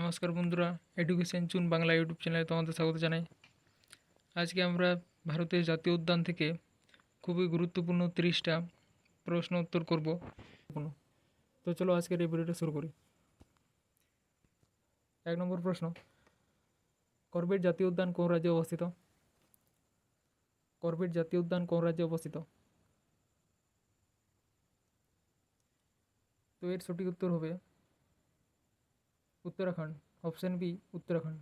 নমস্কার বন্ধুরা এডুকেশন চুন বাংলা ইউটিউব চ্যানেলে তোমাদের স্বাগত জানাই। আজকে আমরা ভারতের জাতীয় উদ্যান থেকে খুবই গুরুত্বপূর্ণ তিরিশটা প্রশ্ন উত্তর করব। তো চলো আজকের এই ভিডিওটা শুরু করি। এক নম্বর প্রশ্ন করবেট জাতীয় উদ্যান কোন রাজ্যে অবস্থিত? করবেট জাতীয় উদ্যান কোন রাজ্যে অবস্থিত? তো এর সঠিক উত্তর হবে Uttarakhand option B Uttarakhand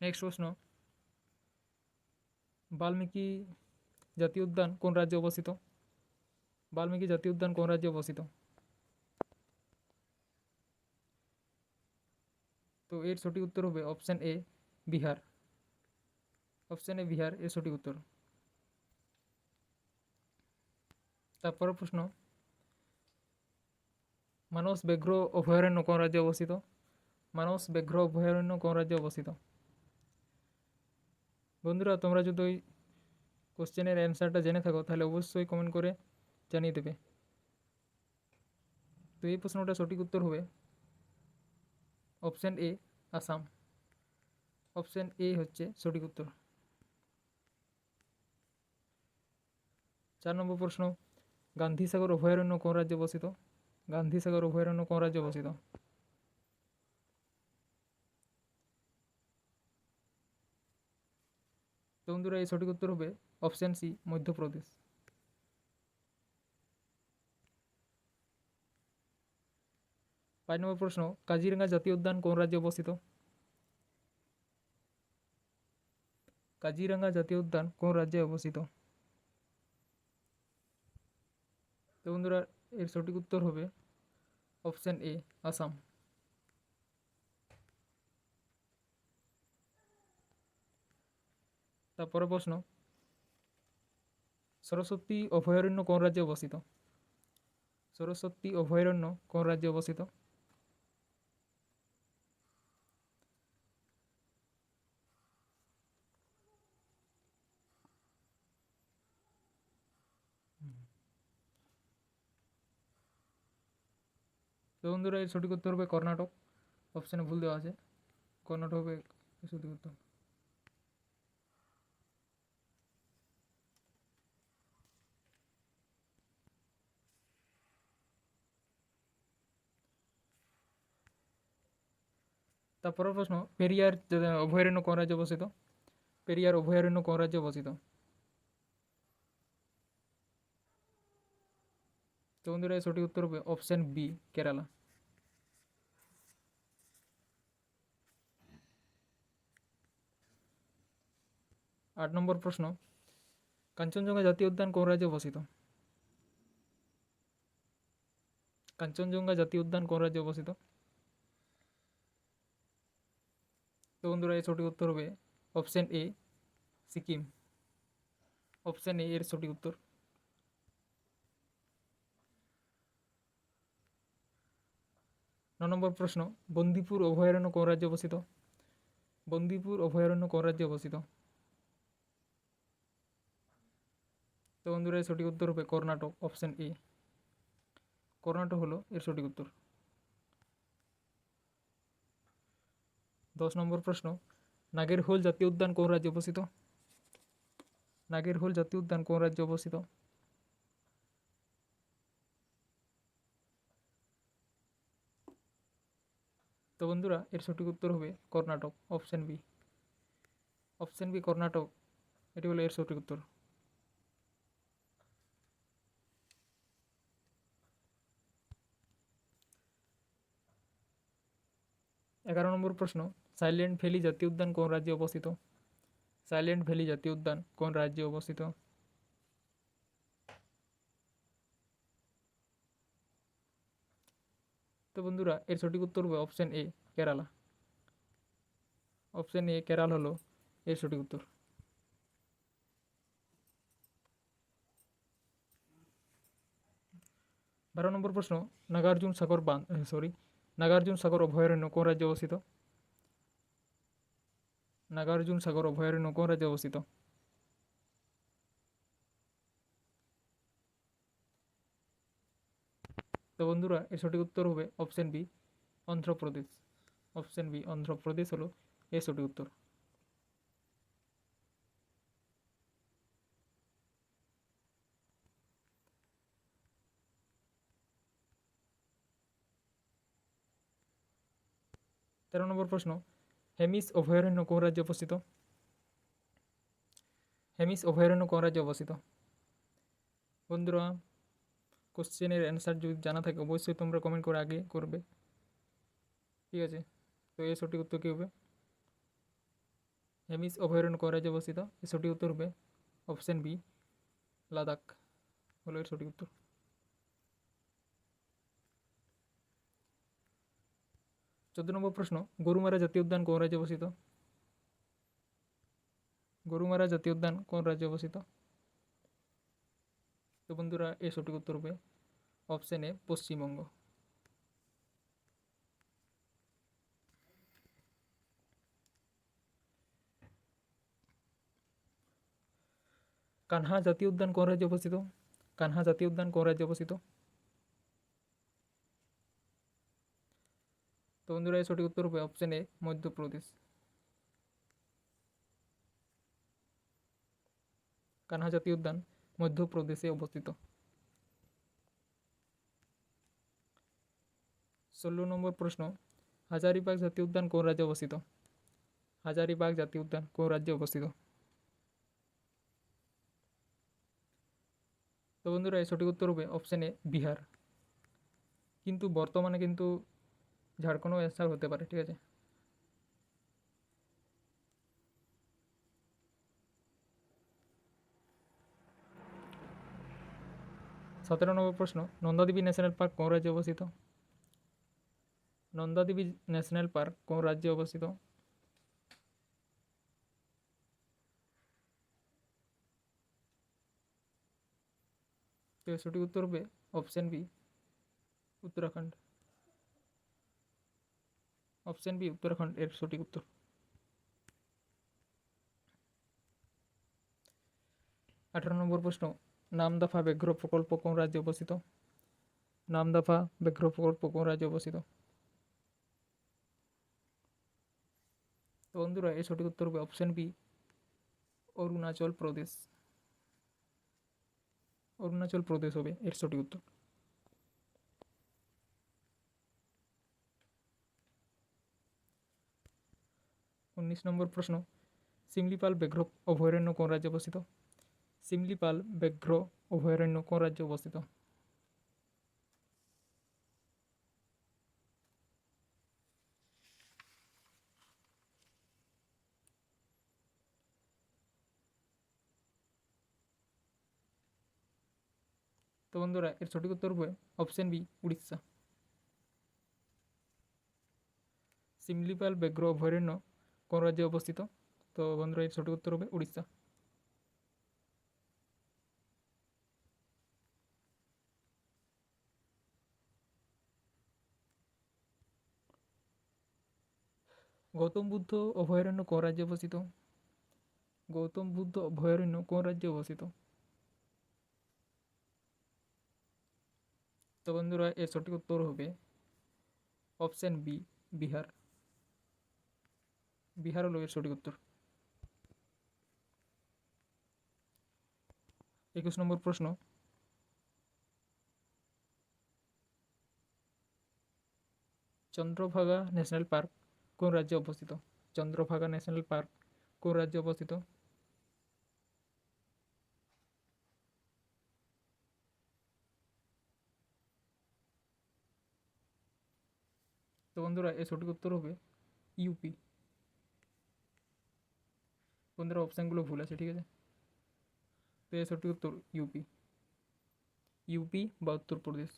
next প্রশ্ন বাল্মীকি জাতীয় উদ্যান কোন রাজ্যে অবস্থিত বাল্মীকি জাতীয় উদ্যান কোন রাজ্যে অবস্থিত তো এর সঠিক উত্তর হবে option A Bihar option A Bihar এর সঠিক উত্তর তারপরের প্রশ্ন মানস ব্যাঘ্র অভয়ারণ্য কোন রাজ্যে অবস্থিত মানস ব্যাঘ্র অভয়ারণ্য কোন রাজ্যে অবস্থিত বন্ধুরা তোমরা যদি ওই কোশ্চেনের অ্যান্সারটা জেনে থাকো তাহলে অবশ্যই কমেন্ট করে জানিয়ে দেবে তো এই প্রশ্নটা সঠিক উত্তর হবে option A Assam option A হচ্ছে সঠিক উত্তর চার নম্বর প্রশ্ন গান্ধীসাগর অভয়ারণ্য কোন রাজ্যে অবস্থিত গান্ধীসাগর অভয়ারণ্য কোন রাজ্যে অবস্থিত বন্ধুরা, এই সঠিক উত্তর হবে অপশান সি মধ্যপ্রদেশ। পাঁচ নম্বর প্রশ্ন কাজিরাঙ্গা জাতীয় উদ্যান কোন রাজ্যে অবস্থিত? কাজিরাঙ্গা জাতীয় উদ্যান কোন রাজ্যে অবস্থিত? তো বন্ধুরা এর সঠিক উত্তর হবে অপশান এ, আসাম। তারপরে প্রশ্ন, সরস্বতী অভয়ারণ্য কোন রাজ্যে অবস্থিত? সরস্বতী অভয়ারণ্য কোন রাজ্যে অবস্থিত? তো বন্ধুরা এর সঠিক উত্তর হবে কর্ণাটক। অপশানে ভুল দেওয়া আছে। কর্ণাটক হবে। সঠিক উত্তর তারপরের প্রশ্ন, পেরিয়ার, অভয়ারণ্য কোন রাজ্যে অবস্থিত? পেরিয়ার, অভয়ারণ্য কোন রাজ্যে অবস্থিত? তো বন্ধুরা, সঠিক উত্তর হবে অপশান বি কেরালা আট নম্বর প্রশ্ন, কাঞ্চনজঙ্ঘা জাতীয় উদ্যান কোন রাজ্যে অবস্থিত? কাঞ্চনজঙ্ঘা জাতীয় উদ্যান কোন রাজ্যে অবস্থিত? তো বন্ধুরা এর সঠিক উত্তর হবে option A Sikkim. Option A এর সঠিক উত্তর। নম্বর প্রশ্ন, বন্দিপুর অভয়ারণ্য কোন রাজ্যে অবস্থিত? বন্দিপুর অভয়ারণ্য কোন রাজ্যে অবস্থিত? তো বন্ধুরা, এর সঠিক উত্তর হবে কর্ণাটক অপশান এ কর্ণাটক হলো এর সঠিক উত্তর। দশ নম্বর প্রশ্ন নাগেরহোল জাতীয় উদ্যান কোন রাজ্যে অবস্থিত? নাগেরহোল জাতীয় উদ্যান কোন রাজ্যে অবস্থিত? তো বন্ধুরা, এর সঠিক উত্তর হবে Karnataka option B option B Karnataka, এটি হলো এর সঠিক উত্তর। এগারো নম্বর প্রশ্ন সাইলেন্ট ভ্যালি জাতীয় উদ্যান কোন রাজ্যে অবস্থিত? সাইলেন্ট ভ্যালি জাতীয় উদ্যান কোন রাজ্যে অবস্থিত? তো বন্ধুরা, এর সঠিক উত্তর হবে option A Kerala. Option A Kerala হলো এর সঠিক উত্তর। বারো নম্বর প্রশ্ন, নাগার্জুন সাগর বাঁধ সরি নাগার্জুন সাগর অভয়ারণ্য কোন রাজ্যে অবস্থিত? নাগার্জুন সাগর অভয়ারণ্য কোন রাজ্যে অবস্থিত? তো বন্ধুরা এর সঠিক উত্তর হবে option B Andhra Pradesh. Option B Andhra Pradesh হলো এর সঠিক উত্তর। তেরো নম্বর প্রশ্ন, হেমিস অভয়ারণ্য কোন রাজ্যে অবস্থিত? হেমিস অভয়ারণ্য কোন রাজ্যে অবস্থিত? বন্ধুরা কোশ্চেনের অ্যান্সার যদি জানা থাকে, অবশ্যই তোমরা কমেন্ট করে আগে করবে। ঠিক আছে? তো এর সঠিক উত্তর কী হবে? হেমিস অভয়ারণ্য কোন রাজ্যে অবস্থিত। এর সঠিক উত্তর হবে অপশান বি লাদাখ। হলো এর সঠিক উত্তর। চোদ্দ নম্বর প্রশ্ন, গরুমারা জাতীয় উদ্যান কোন রাজ্যে অবস্থিত? গরুমারা জাতীয় উদ্যান কোন রাজ্যে অবস্থিত? তো বন্ধুরা এর সঠিক উত্তর হবে অপশন এ পশ্চিমবঙ্গ কানহা জাতীয় উদ্যান কোন রাজ্যে অবস্থিত কানহা জাতীয় উদ্যান কোন রাজ্যে অবস্থিত তো বন্ধুরা এর সঠিক উত্তর হবে অপশন এ মধ্যপ্রদেশ কানহা জাতীয় উদ্যান মধ্যপ্রদেশে অবস্থিত। ষোলো নম্বর প্রশ্ন, হাজারিবাগ জাতীয় উদ্যান কোন রাজ্যে অবস্থিত? হাজারিবাগ জাতীয় উদ্যান কোন রাজ্যে অবস্থিত? তো বন্ধুরা এর সঠিক উত্তর হবে অপশন বিহার। কিন্তু বর্তমানে কিন্তু ঝাড়খণ্ডও অ্যান্সার হতে পারে, ঠিক আছে? সতেরো নম্বর প্রশ্ন, নন্দাদেবী ন্যাশনাল পার্ক কোন রাজ্যে অবস্থিত? নন্দাদেবী ন্যাশনাল পার্ক কোন রাজ্যে অবস্থিত? সঠিক উত্তর হবে option B Uttarakhand. Option B Uttarakhand এর সঠিক উত্তর। আঠারো নম্বর প্রশ্ন নামদফা ব্যাঘ্র প্রকল্প কোন রাজ্যে অবস্থিত? নামদফা ব্যাঘ্র প্রকল্প কোন রাজ্যে অবস্থিত? বন্ধুরা এর সঠিক উত্তর হবে অপশন বি অরুণাচল প্রদেশ। অরুণাচল প্রদেশ হবে এর সঠিক উত্তর। উনিশ নম্বর প্রশ্ন, সিমলিপাল ব্যাঘ্র অভয়ারণ্য কোন রাজ্যে অবস্থিত? সিমলিপাল ব্যাঘ্র অভয়ারণ্য কোন রাজ্যে অবস্থিত? তো বন্ধুরা, এর সঠিক উত্তর হবে অপশন বি, উড়িষ্যা। সিমলিপাল ব্যাঘ্র অভয়ারণ্য কোন রাজ্যে অবস্থিত? তো বন্ধুরা, এর সঠিক উত্তর হবে উড়িষ্যা। গৌতম বুদ্ধ অভয়ারণ্য কোন রাজ্যে অবস্থিত? গৌতম বুদ্ধ অভয়ারণ্য কোন রাজ্যে অবস্থিত? তো বন্ধুরা, এর সঠিক উত্তর হবে অপশন বি বিহার। বিহার হলো এর সঠিক উত্তর। একুশ নম্বর প্রশ্ন। Chandrabhaga national park. কোন রাজ্যে অবস্থিত? Chandrabhaga national park. কোন রাজ্যে অবস্থিত? তো বন্ধুরা এর সঠিক উত্তর হবে ইউপি বন্ধুরা অপশানগুলো ভুল আছে, ঠিক আছে? তো এর সঠিক উত্তর ইউপি ইউপি বা উত্তরপ্রদেশ।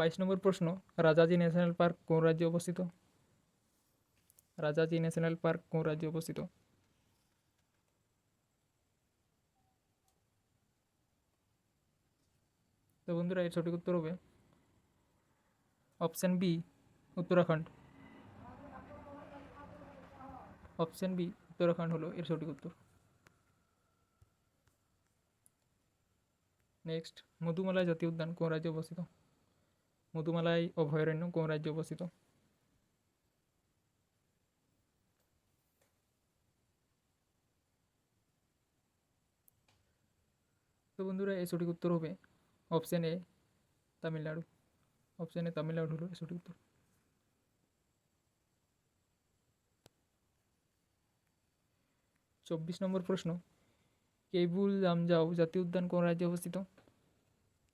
বাইশ নম্বর প্রশ্ন, রাজাজি ন্যাশনাল পার্ক কোন রাজ্যে অবস্থিত? রাজাজি ন্যাশনাল পার্ক কোন রাজ্যে অবস্থিত? তো বন্ধুরা, এর সঠিক উত্তর হবে option B, Uttarakhand. Option B, Uttarakhand হলো এর সঠিক উত্তর। নেক্সট মধুমালাই জাতীয় উদ্যান কোন রাজ্যে অবস্থিত? মধুমালাই অভয়ারণ্য কোন রাজ্যে অবস্থিত? তো বন্ধুরা এর সঠিক উত্তর হবে option A Tamil Nadu. Option A Tamil Nadu হলো সঠিক উত্তর। চব্বিশ নম্বর প্রশ্ন, কেবুল লামজাও জাতীয় উদ্যান কোন রাজ্যে অবস্থিত?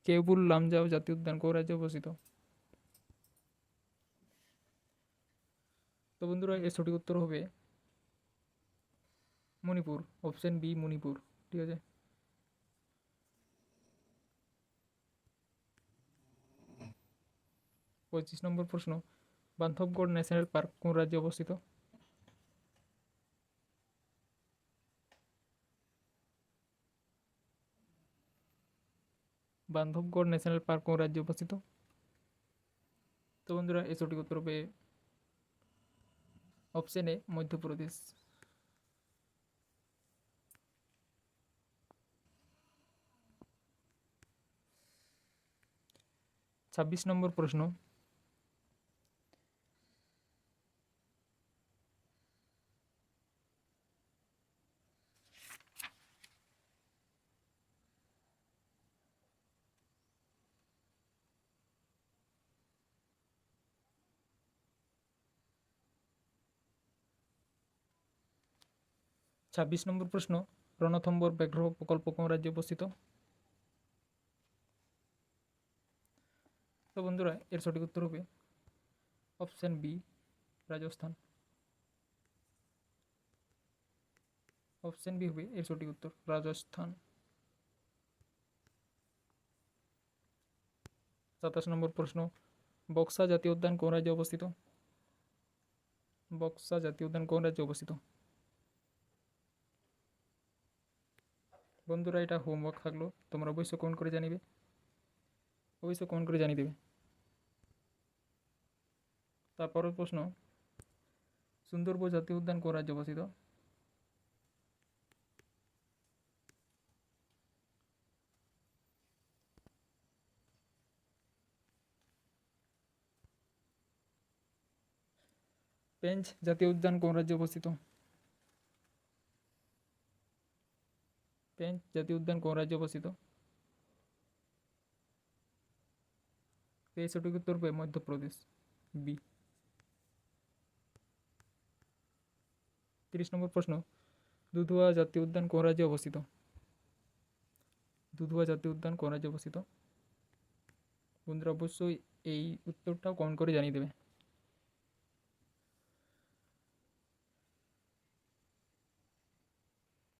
কেবুল লামজাও জাতীয় উদ্যান কোন রাজ্যে অবস্থিত? তো বন্ধুরা, এর সঠিক উত্তর হবে মণিপুর অপশন বি মণিপুর, ঠিক আছে? পঁচিশ নম্বর প্রশ্ন, বান্ধবগড় ন্যাশনাল পার্ক কোন রাজ্যে অবস্থিত? বান্ধবগড় ন্যাশনাল পার্ক কোন রাজ্যে অবস্থিত? তো বন্ধুরা, এই সঠিক উত্তর হবে অপশন মধ্যপ্রদেশ। ছাব্বিশ নম্বর প্রশ্ন। ছাব্বিশ নম্বর প্রশ্ন, রণথম্বর ব্যাঘ্র প্রকল্প কোন রাজ্যে অবস্থিত? তো বন্ধুরা, এর সঠিক উত্তর হবে option B, Rajasthan. Option B হবে এর সঠিক উত্তর, রাজস্থান। সাতাশ নম্বর প্রশ্ন, বক্সা জাতীয় উদ্যান কোন রাজ্যে অবস্থিত? বক্সা জাতীয় উদ্যান কোন রাজ্যে অবস্থিত? বন্ধুরা, এটা হোমওয়ার্ক থাকল। তোমরা অবশ্যই কমেন্ট করে জানিবে। অবশ্যই কমেন্ট করে জানিয়ে দেবে। তারপরের প্রশ্ন, সুন্দরবন জাতীয় উদ্যান কোন রাজ্যে অবস্থিত? পেঞ্চ জাতীয় উদ্যান কোন রাজ্যে অবস্থিত? পেঞ্চ জাতীয় উদ্যান কোন রাজ্যে অবস্থিত? এই সঠিক মধ্যপ্রদেশ। বি। তিরিশ নম্বর প্রশ্ন। দুধুয়া জাতীয় উদ্যান কোন রাজ্যে অবস্থিত? দুধুয়া জাতীয় উদ্যান কোন রাজ্যে অবস্থিত? বন্ধুরা, অবশ্যই এই উত্তরটাও কমেন্ট করে জানিয়ে দেবে।